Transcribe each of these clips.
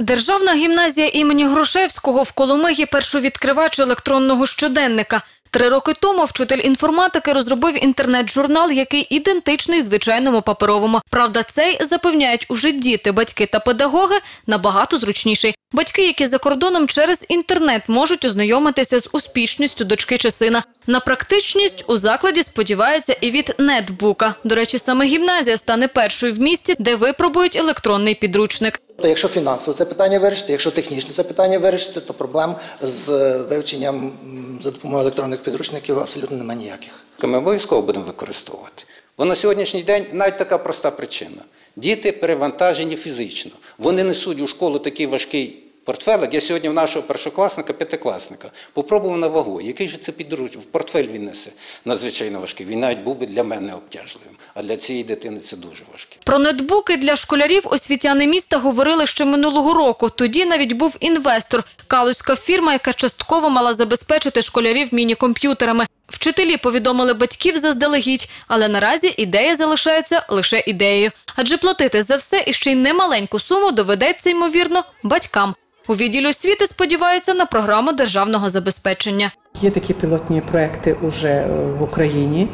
Державна гімназія імені Грушевського в Коломиї першовідкривач електронного щоденника. Три роки тому вчитель інформатики розробив інтернет-журнал, який ідентичний звичайному паперовому. Правда, цей запевняють уже діти, батьки та педагоги набагато зручніший. Батьки, які за кордоном через інтернет можуть ознайомитися з успішністю дочки чи сина. На практичність у закладі сподіваються і від нетбука. До речі, саме гімназія стане першою в місті, де випробують електронний підручник. То якщо фінансово це питання вирішити, якщо технічно це питання вирішити, то проблем з е, вивченням за допомогою електронних підручників абсолютно немає ніяких. Ми обов'язково будемо використовувати. Бо на сьогоднішній день навіть така проста причина. Діти перевантажені фізично. Вони несуть у школу такий важкий портфелик. Я сьогодні в нашого першокласника, п'ятикласника попробував на вагу. Який же це підруч, в портфель він несе? Надзвичайно важкий. Він навіть був би для мене обтяжливим. А для цієї дитини це дуже важкий. Про нетбуки для школярів освітяни міста говорили ще минулого року. Тоді навіть був інвестор – калузька фірма, яка частково мала забезпечити школярів міні-комп'ютерами. Вчителі повідомили батьків заздалегідь, але наразі ідея залишається лише ідеєю. Адже платити за все і ще й немаленьку суму доведеться, ймовірно, батькам. У відділі освіти сподіваються на програму державного забезпечення. Є такі пілотні проекти уже е, в Україні.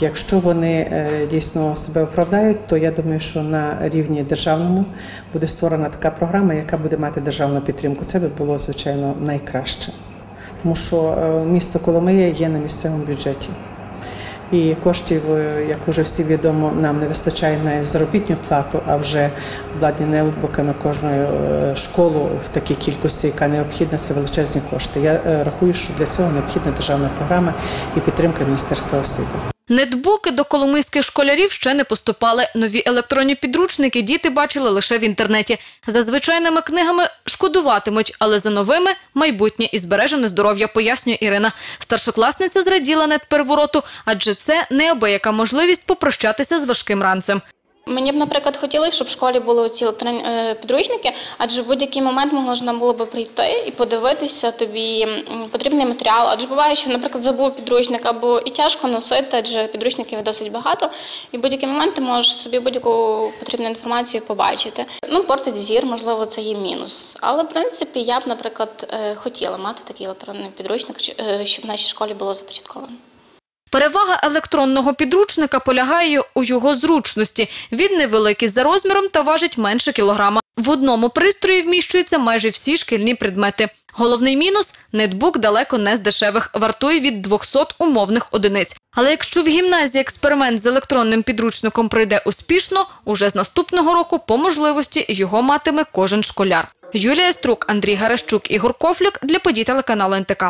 Якщо вони е, дійсно себе оправдають, то я думаю, що на рівні державному буде створена така програма, яка буде мати державну підтримку. Це би було звичайно найкраще, тому що е, місто Коломия є на місцевому бюджеті. І коштів, е, як уже всі відомо, нам не вистачає на заробітну плату, а вже обладнання ноутбуками кожної е, школу в такій кількості, яка необхідна, це величезні кошти. Я е, рахую, що для цього необхідна державна програма і підтримка Міністерства освіти. Нетбуки до коломийських школярів ще не поступали. Нові електронні підручники діти бачили лише в інтернеті. За звичайними книгами шкодуватимуть, але за новими – майбутнє і збережене здоров'я, пояснює Ірина. Старшокласниця зраділа недперевороту, адже це неабияка можливість попрощатися з важким ранцем. Мені б, наприклад, хотілося, щоб в школі були ці е, підручники, адже в будь-який момент можна було б прийти і подивитися тобі потрібний матеріал. Адже буває, що, наприклад, забув підручник або і тяжко носити, адже підручників досить багато. І в будь-який момент ти можеш собі будь-яку потрібну інформацію побачити. Ну, портить зір, можливо, це є мінус. Але в принципі я б, наприклад, е, хотіла мати такий електронний підручник, е, щоб в нашій школі було започатковано. Перевага електронного підручника полягає у його зручності. Він невеликий за розміром та важить менше кілограма. В одному пристрої вміщуються майже всі шкільні предмети. Головний мінус – нетбук далеко не з дешевих, вартує від 200 умовних одиниць. Але якщо в гімназії експеримент з електронним підручником пройде успішно, уже з наступного року по можливості його матиме кожен школяр. Юлія Струк, Андрій Гарещук, Ігор Кофлюк для подій телеканалу НТК.